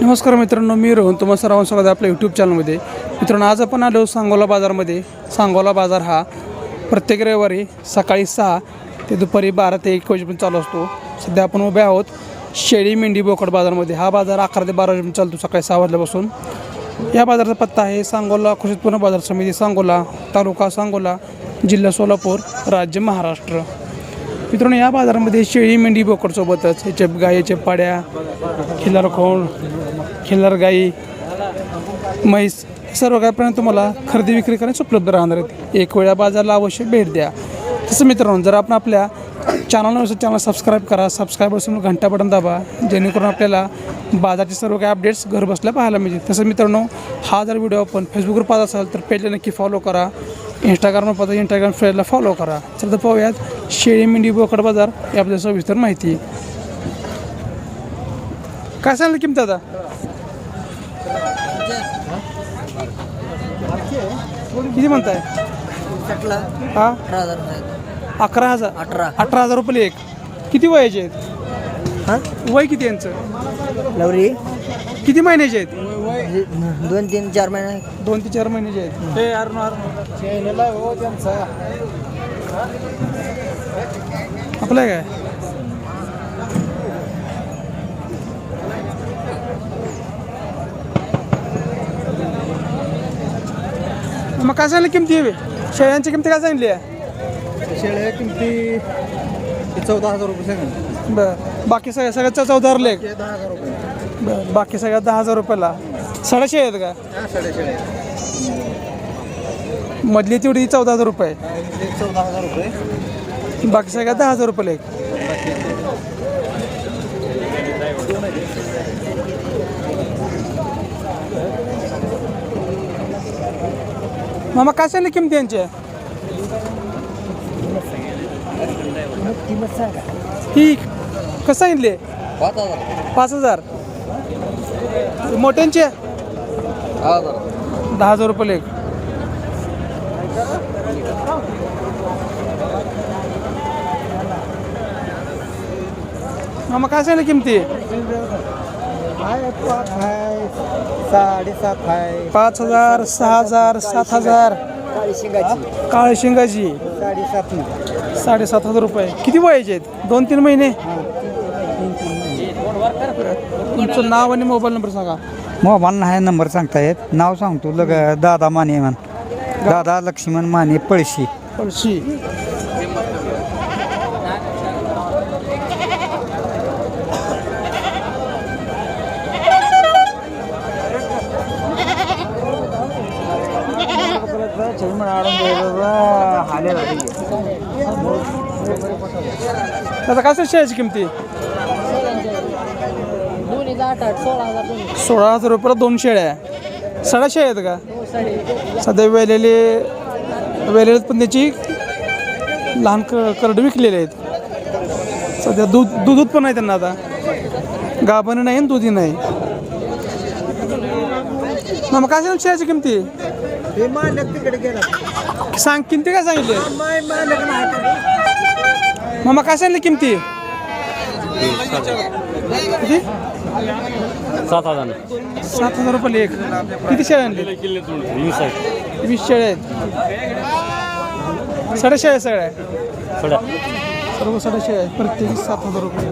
नमस्कार मित्रांनो मी रोहन. तुम्हाला सर्वांचं स्वागत आहे आपल्या यूट्यूब चॅनलमध्ये मित्रांनो आज आपण आलो सांगोला बाजारमध्ये. सांगोला बाजार हा प्रत्येक रविवारी सकाळी सहा ते दुपारी बारा ते एक वाजेपर्यंत चालू असतो. सध्या आपण उभे आहोत शेळी मेंढी बोकड बाजारमध्ये. हा बाजार अकरा ते बारा वाजेपर्यंत चालतो सकाळी सहा वाजल्यापासून. या बाजाराचा पत्ता आहे सांगोला कृषी बाजार समिती सांगोला तालुका सांगोला जिल्हा सोलापूर राज्य महाराष्ट्र. मित्रांनो या बाजारामध्ये शेळी मेंढी बोकडसोबतच याचे गायीचे पाड्या खिल्लार खोंड खिल्लार गाई म्हैस सर्व काहीपर्यंत तुम्हाला खरेदी विक्री करण्यास उपलब्ध राहणार आहेत. एक वेळा बाजारला अवश्य भेट द्या. तसं मित्रांनो जर आपण आपल्या चॅनल नसेल चॅनल सबस्क्राईब करा. सबस्क्राईब असून घंटा बटन दाबा. जेणेकरून आपल्याला बाजारचे सर्व काही अपडेट्स घर बसल्या पाहायला मिळतील. तसं मित्रांनो हा जर व्हिडिओ आपण फेसबुकवर पाहत असाल तर पेजला नक्की फॉलो करा. इंस्टाग्रामवर पाहता इंस्टाग्राम पेजला फॉलो करा. चला तर पाहूयात शेळी मेंढी बोकड बाजार याबद्दल सविस्तर माहिती. काय सांगितलं किंमत आता किती म्हणताय? हा. अकरा हजार. अठरा. अठरा हजार रुपये एक. किती वयाचे आहेत? हा? वय किती यांचं? लवरी किती महिन्याचे आहेत? दोन तीन चार महिने. दोन ते चार महिन्याचे आहेत. हे अरुण आपलं आहे काय? मग काय सांगितलं किमती आहे शेळ्यांची किमती काय सांगितली आहे? शेळ्या किमती चौदा हजार रुपये सांगा बरं. बाकी सगळ्या सगळ्याचा चौदा लेख दहा हजार रुपये. बरं. बाकी सगळ्या दहा हजार रुपयाला. साडेशे आहेत का? हा साडे शेळ्या मधली तेवढी चौदा हजार रुपये. चौदा हजार रुपये. बाकी सगळ्या दहा हजार रुपये लेख मामा काय सांगले किमती यांच्या ही कसं सांगितले? पाच हजार. पाच हजार. मोठ्यांचे? दहा हजार. दहा हजार रुपये लेख. मामा काय सांगितलं किमती? आहे पाच आहे साडेसात आहे पाच हजार सहा हजार सात हजार. काळी शिंगाची. काळे शिंगाची. साडेसात साडेसात हजार रुपये. किती वयाचे आहेत? दोन तीन महिने? तुमचं नाव आणि मोबाईल नंबर सांगा. मोबाईल नाही नंबर सांगता येत. नाव सांगतो लग दादा माने म्हण. दादा लक्ष्मण माने पळशी. पळशी. आता काय शेळ्याची किमती? सोळा हजार रुपयाला दोन शेळ्या साड्या शेळ्या आहेत का? सध्या वेलेले वेलेले पण त्याची लहान क करड विकलेले आहेत. सध्या दूध दूध पण नाही त्यांना आता. गाभण नाही आणि दुधी नाही. मग काय शेळ्याची किमती? सांग किमती काय सांगितले? मामा काय सांगितलं किमती? किती? सात हजार. सात हजार रुपये एक किती शेळ्या आणली? वीस आहे शेळ्या आहेत. साडे शेळ्या सगळ्या. सर्व साडे शेळ्या आहेत. प्रत्येकी सात हजार रुपये.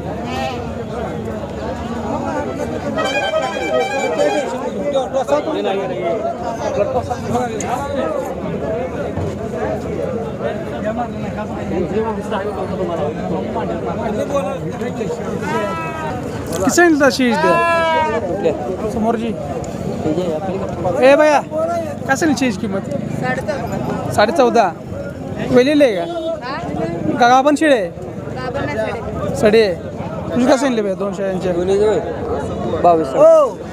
किती सांगितलं शेळी द्या समोरची? ए बाया काय सांगितली शेळीची किंमत? साडे चौदा वेलेले आहे का? गाभण शेळे? आहे साडे. तुझी काय सांगितले बाया दोन शेळ्यांच्या बावीस.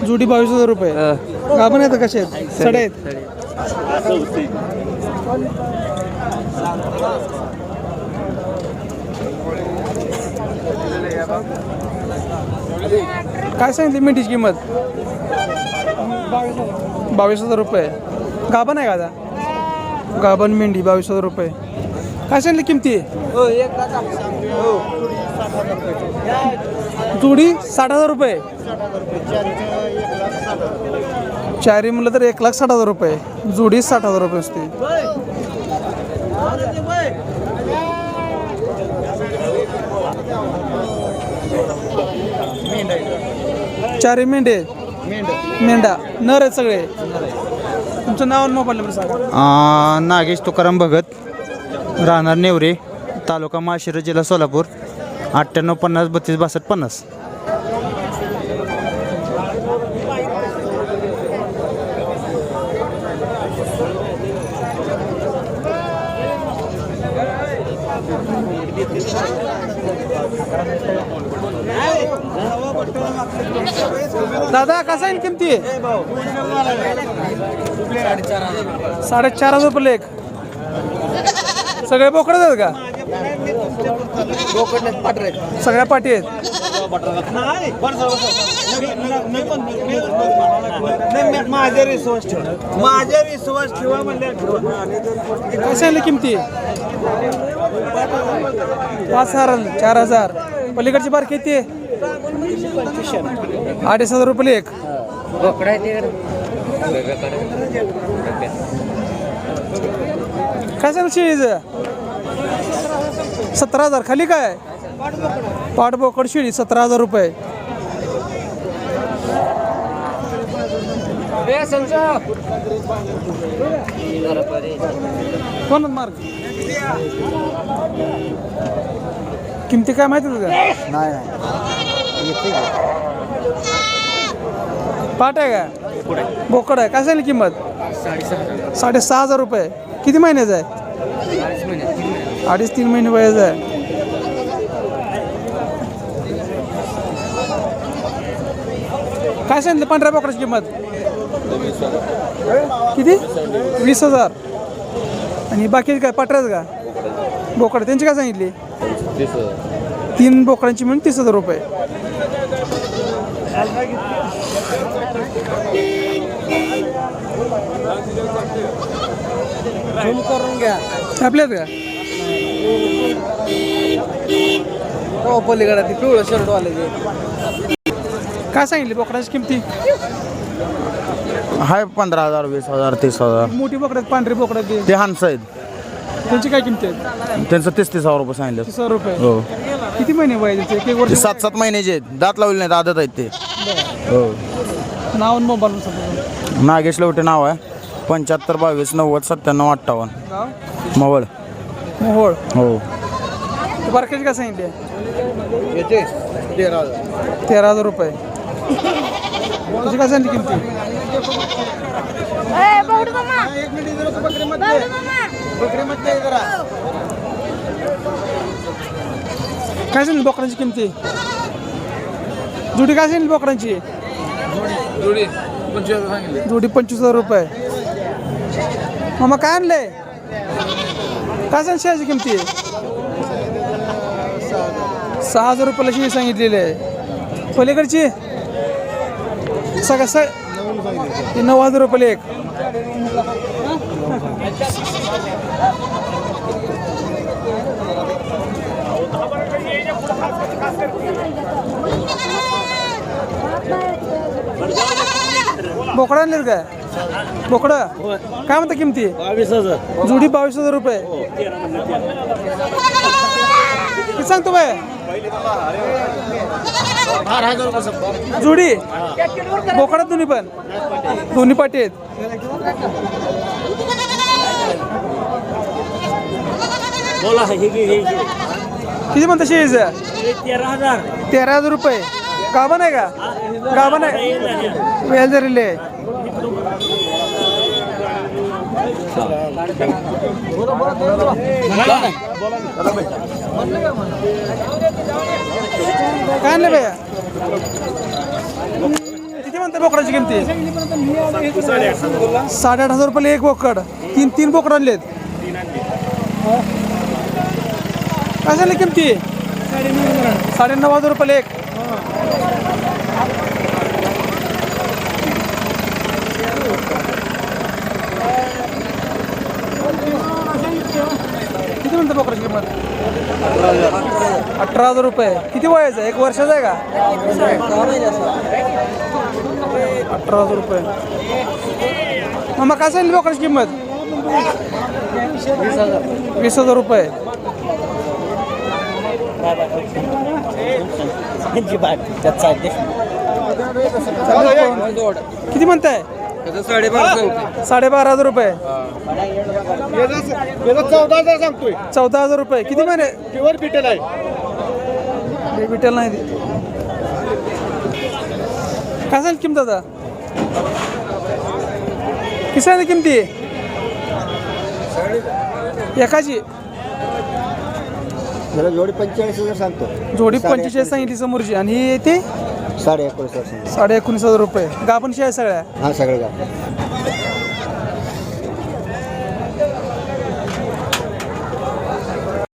जुडी बावीस हजार रुपये. गाभण आहेत कसे आहेत? साडे आहेत. काय सांगितली मिठीची किंमत? बावीस हजार रुपये. गाभण आहे का गाभण मेंढी बावीस हजार रुपये. काय सांगितली किमती? जोडी साठ हजार रुपये. चारी म्हणलं तर एक लाख साठ हजार रुपये. जोडी साठ हजार रुपये असते चारी मेंढे. मेंढा. नर आहेत सगळे. तुमचं नाव आणि मोबाईल नंबर सांगा. आ, नागेश तुकाराम भगत राहणार नेवरे तालुका माशिरा जिल्हा सोलापूर अठ्ठ्याण्णव पन्नास बत्तीस बासष्ट पन्नास. दादा कसा आहे किमती? साडेचार हजार रुपये लेख सगळे बोकडच आहेत का? सगळ्या पाठी आहेत. माझ्या विश्वास ठेवा. माझ्या विश्वास ठेवा म्हणल्या काय सांगितलं किमती? पाच हजार चार हजार. पलीकडची बार किती? आहे अडीच हजार रुपये लेख. काय सांग शेळीचं सतरा हजार. खाली काय? पाठ बोकड शेळी सतरा हजार रुपये. कोण मार्ग किमती काय माहिती तुझ्या? नाही नाही. पाट आहे का? बोकड आहे. काय झाली किंमत? साडेसहा हजार रुपये. किती महिन्याचं आहे? अडीच तीन महिने वयाचं आहे. काय सांगितलं? पांढऱ्या बोकडाची किंमत? किती? वीस हजार. आणि बाकी काय? पाटऱ्याच का? बोकड. त्यांची काय सांगितली? तीन बोकडांची म्हणून तीस हजार रुपये. झूम करून घ्या आपल्यात का? हो पलीकडे ती पिवळं शर्ट वाले काय सांगितली बोकडाची किमती? हाय पंधरा हजार वीस हजार तीस हजार. मोठी बोकडात पांढरी बोकडात ते हंस आहेत. त्यांची काय किमती आहे त्यांचं तीस तीस हजार रुपये सांगितलं. तीस हजार रुपये. हो. किती महिने वय त्याचे एक एक वर्ष सात सात महिन्याचे आहेत दात लावले नाहीत आदत आहेत ते. हो. नाव आणि मोबाईल सांगा. नागेश लवटे नाव आहे. पंच्याहत्तर बावीस नव्वद सत्त्याण्णव अठ्ठावन्न. गाव? मवळ मोहोळ. हो. ते बारकाची काय सांगितली? तेरा हजार. रुपये. तुझी काय सांगितली किमती? ए, बावडू मामा. बावडू मामा. काय सांगितली बोकडांची किमती? जुडी काय सांगितली बोकडांची? जोडी पंचवीस हजार रुपये. मामा काय आणलंय? काय सांग शेळ्याची किमती? सहा हजार रुपयाला शिळी सांगितलेली आहे. पलीकडची? सगळं स नऊ हजार रुपये एक. बोकडा आणले काय? बोकडा? काय म्हणता किमती? बावीस हजार जुडी बावीस हजार रुपये. किती सांगतो बाय? जुडी? बोकडा दोन्ही पण. दोन्ही पाठी आहेत बोला किती म्हणता शेळीचं हे तेरा हजार. तेरा हजार रुपये. गाभण आहे का? गाभण आहे. वेल धरलेले आहे. काय आणलं भैया किती म्हणते बोकडाची किमती? साडेआठ हजार रुपये एक बोकड. तीन तीन बोकड आणलेत. काय झाली किमती? साडे नऊ हजार रुपये एक. किती म्हणते बकराची किंमत? अठरा हजार रुपये. किती वयाचं आहे? एक वर्षाचा आहे का? अठरा हजार रुपये. मग काय सांगितली बकराची किंमत? वीस हजार रुपये. किती म्हणताय? साडेबारा हजार रुपये. चौदा हजार सांगतोय चौदा हजार रुपये. किती महिने? प्युअर पिटेल आहे पिटेल नाही काय सांगितलं किंमत आता? किती सांगितलं किमती एकाची? जरा जोडी पंचेचाळीस हजार सांगतो. जोडी पंचेचाळीस सांगितली समोरची आणि ते? साडे एकोणीस हजार साडे एकोणीस हजार रुपये. गाभण आहे सगळ्या? हा सगळं का